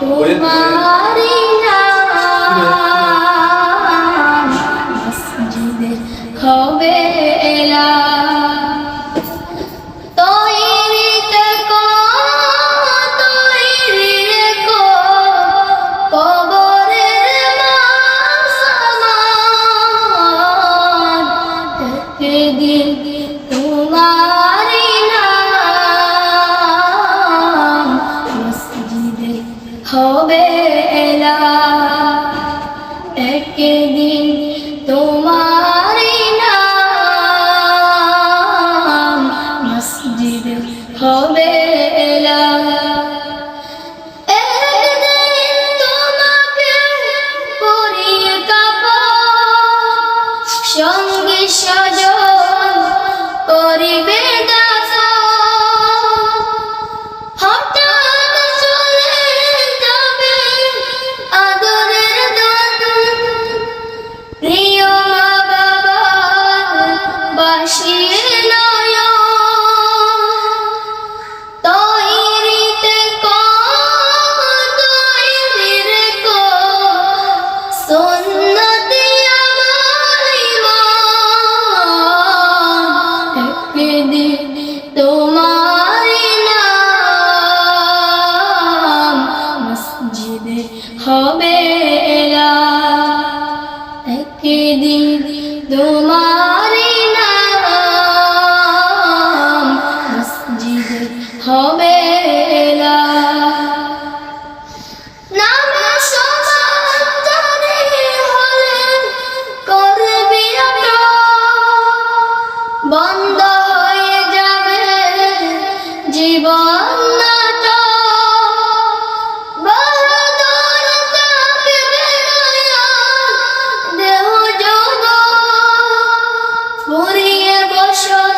তোমারি না। একদিন তোমার নাম মসজিদ হবে তোমাকে পরিয়ে কাপ সেদিন তোমার নাম। মসজিদে হবে বন্ধ হয়ে যাবে জীবন। show